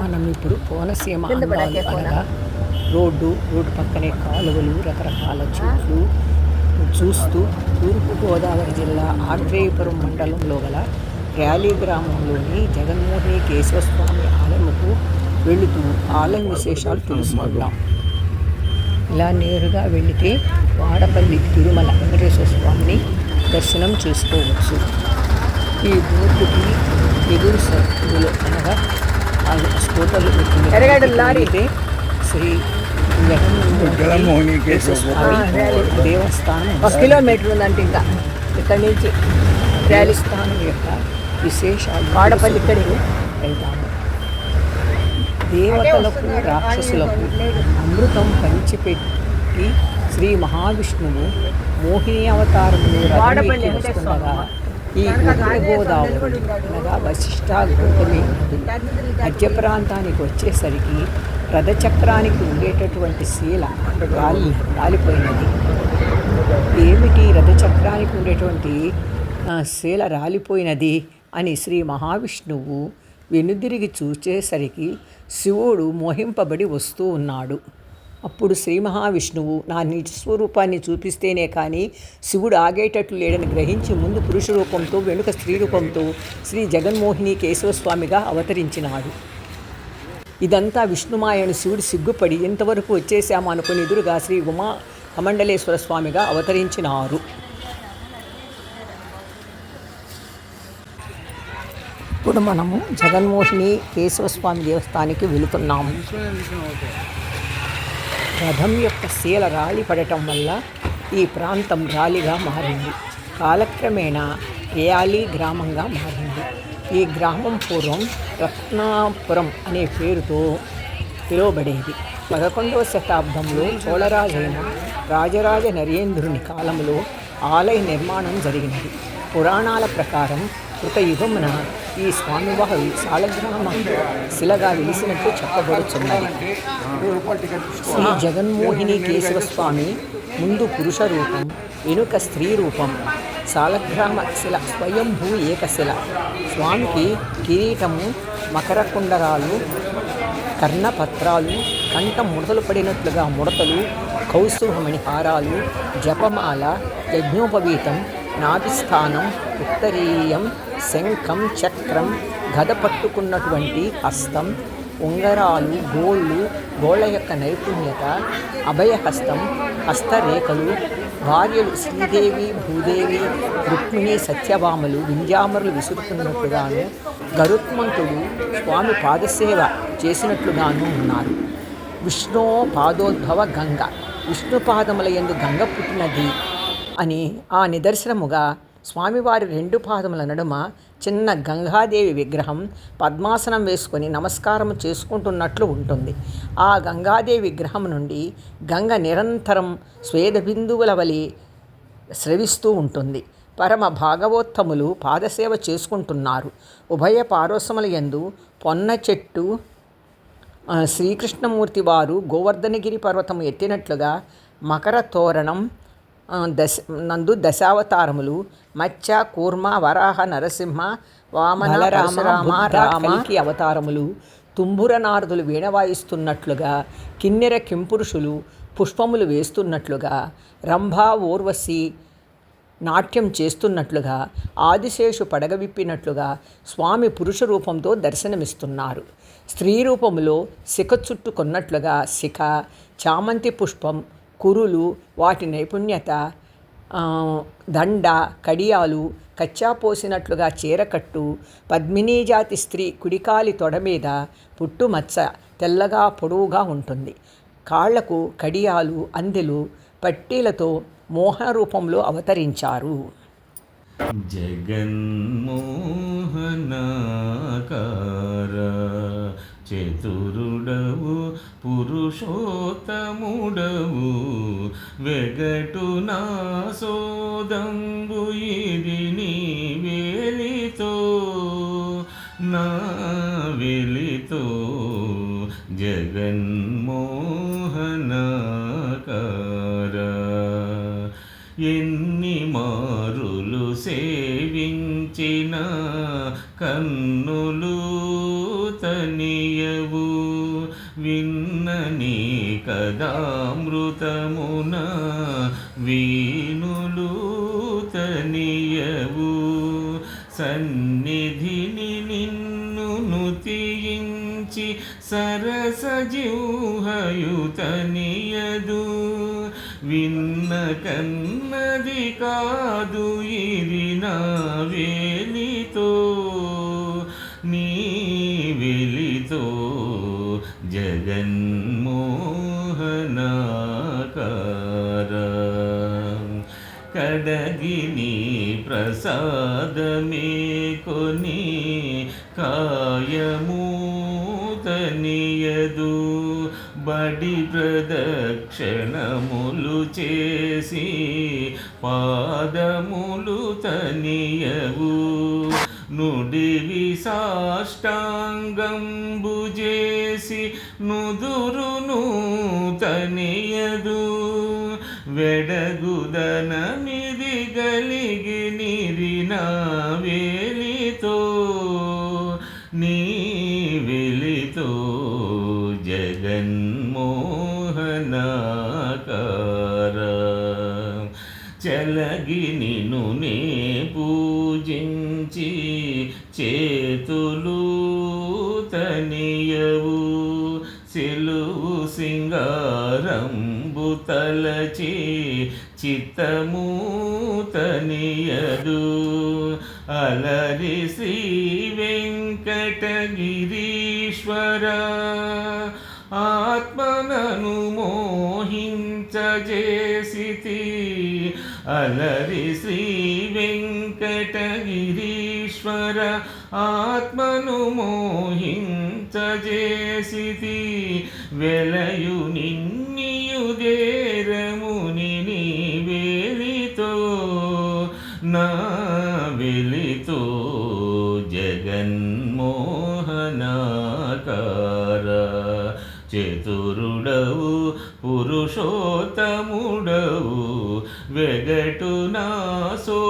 మనం ఇప్పుడు కోనసీమ అందాలు అనగా రోడ్డు రోడ్డు పక్కనే కాలువలు రకరకాల చెట్లు. చూస్తూ తూర్పు గోదావరి జిల్లా ఆగ్రేయపురం మండలంలో గల ర్యాలీ గ్రామంలోని జగన్మోహిని కేశవస్వామి ఆలయముకు వెళుతూ ఆలయం విశేషాలు తెలుసుకుందాం. ఇలా నేరుగా వెళితే వాడపల్లి తిరుమల వెంకటేశ్వర స్వామిని దర్శనం చేసుకోవచ్చు. ఈ బోర్డుకి ఎదురు సర్కులు అనగా శ్రీ దేవస్థానం ఒక కిలోమీటర్ ఉందంటే ఇంకా. ఇక్కడి నుంచి దేవస్థానం యొక్క విశేషాలు వాడపల్లి ఇక్కడే. వెళ్తాము దేవతలకు రాక్షసులకు అమృతం పంచిపెట్టి శ్రీ మహావిష్ణువు మోహిని వెంకటేశ్వర వస్తుండగా ఈ గోదావరి అనగా వశిష్ట గౌతమి మధ్య ప్రాంతానికి వచ్చేసరికి రథచక్రానికి ఉండేటటువంటి శీల గాలి రాలిపోయినది. ఏమిటి రథచక్రానికి ఉండేటువంటి శీల రాలిపోయినది అని శ్రీ మహావిష్ణువు వెనుదిరిగి చూచేసరికి శివుడు మోహింపబడి వస్తూ ఉన్నాడు. అప్పుడు శ్రీ మహావిష్ణువు నా నిజ స్వరూపాన్ని చూపిస్తేనే కానీ శివుడు ఆగేటట్లు లేడని గ్రహించి ముందు పురుష రూపంతో వెనుక స్త్రీ రూపంతో శ్రీ జగన్మోహిని కేశవస్వామిగా అవతరించినాడు. ఇదంతా విష్ణుమాయను శివుడు సిగ్గుపడి ఎంతవరకు వచ్చేసాము అనుకుని ఎదురుగా శ్రీ ఉమా కమండలేశ్వర స్వామిగా అవతరించినారు. ఇప్పుడు మనము జగన్మోహిని కేశవస్వామి దేవస్థానికి వెళుతున్నాము. రథం యొక్క శీల రాలి పడటం వల్ల ఈ ప్రాంతం రాలిగా మారింది. కాలక్రమేణా రియాలి గ్రామంగా మారింది. ఈ గ్రామం పూర్వం రత్నాపురం అనే పేరుతో పిలువబడేది. పదకొండవ శతాబ్దంలో చోళరాజైన రాజరాజ నరేంద్రుని కాలంలో ఆలయ నిర్మాణం జరిగినది. పురాణాల ప్రకారం కృతయుగమున ఈ స్వామివారు సాలగ్రామ శిలగా వెలిసినట్టు చెప్పబడుచున్నది. శ్రీ జగన్మోహిని కేశవ స్వామి ముందు పురుష రూపం వెనుక స్త్రీ రూపం సాలగ్రామ శిల స్వయంభూ ఏకశిల. స్వామికి కిరీటము మకర కుండరాలు కర్ణపత్రాలు కంఠం ముడతలు పడినట్లుగా ముడతలు కౌస్తుభమణి హారాలు జపమాల యజ్ఞోపవీతం నాభిస్థానం ఉత్తరీయం శంఖం చక్రం గద పట్టుకున్నటువంటి హస్తం ఉంగరాలు గోళ్ళు గోళ్ళ యొక్క నైపుణ్యత అభయహస్తం హస్తరేఖలు భార్యలు శ్రీదేవి భూదేవి రుక్మిణి సత్యభామలు వింజామరులు విసురుతున్నట్లుగాను గరుత్మంతుడు స్వామి పాదసేవ చేసినట్లుగాను ఉన్నారు. విష్ణో పాదోద్భవ గంగ. విష్ణు పాదముల యందు గంగ పుట్టినది అని ఆ నిదర్శనముగా స్వామివారి రెండు పాదముల నడుమ చిన్న గంగాదేవి విగ్రహం పద్మాసనం వేసుకొని నమస్కారం చేసుకుంటున్నట్లు ఉంటుంది. ఆ గంగాదేవి విగ్రహం నుండి గంగ నిరంతరం స్వేద బిందువుల వలి స్రవిస్తూ ఉంటుంది. పరమ భాగవోత్తములు పాదసేవ చేసుకుంటున్నారు. ఉభయ పారోసముల యందు పొన్న చెట్టు శ్రీకృష్ణమూర్తి వారు గోవర్ధనగిరి పర్వతం ఎత్తినట్లుగా మకర తోరణం దశ నందు దశావతారములు మత్స్య కూర్మ వరాహ నరసింహ వామన రామ రామ అవతారములు తుంబుర నారదులు వీణ వాయిస్తున్నట్లుగా కిన్నెర కింపురుషులు పుష్పములు వేస్తున్నట్లుగా రంభా ఊర్వశి నాట్యం చేస్తున్నట్లుగా ఆదిశేషు పడగ విప్పినట్లుగా స్వామి పురుష రూపంతో దర్శనమిస్తున్నారు. స్త్రీ రూపములో శిఖ చుట్టుకున్నట్లుగా శిఖ చామంతి పుష్పం కురులు వాటి నైపుణ్యత దండ కడియాలు కచ్చా పోసినట్లుగా చీరకట్టు పద్మినీ జాతి స్త్రీ కుడికాలి తొడ మీద పుట్టుమచ్చ తెల్లగా పొడవుగా ఉంటుంది. కాళ్ళకు కడియాలు అందెలు పట్టీలతో మోహన రూపంలో అవతరించారు. జగన్మోహనాకార చతురుడవు పురుషోత్తముడవు వెగటు నా సోదంబు ఇది నీ వేలితో నా వెలితో జగన్మోహనాకార. ఎన్ని మారులు సేవించిన కన్నులు తనియవు విన్నని కదామృతమున వీణులు తనియవు. సన్నిధిని నిన్ను నుతియించి సరసజిహయుతనియదు విన్న కన్నది కాదు ఇది నా నీ ప్రసాదమే కొని కాయమూతనియదు. బడి ప్రదక్షిణములు చేసి పాదములు తనియవు. నుడివి విసాష్టాంగంబు చేసి నుదురును తనియదు. వెడగుదనమిది గలిగి నిరిన వెలితో నీ వెలితో జగన్మోహనాకార చలగి నిను నే పూజించి చేతు తలచి చిత్తము తనియదు అలరి శ్రీ వెంకటగిరీశ్వర ఆత్మనను మోహించజేసితి. అలరి శ్రీ వెంకటగిరీశ్వర ఆత్మను మోహించజేసితి. వెలయు నిన్నియుదేరముని పురుషోత్తముడవు వెగటు నా సోదంబు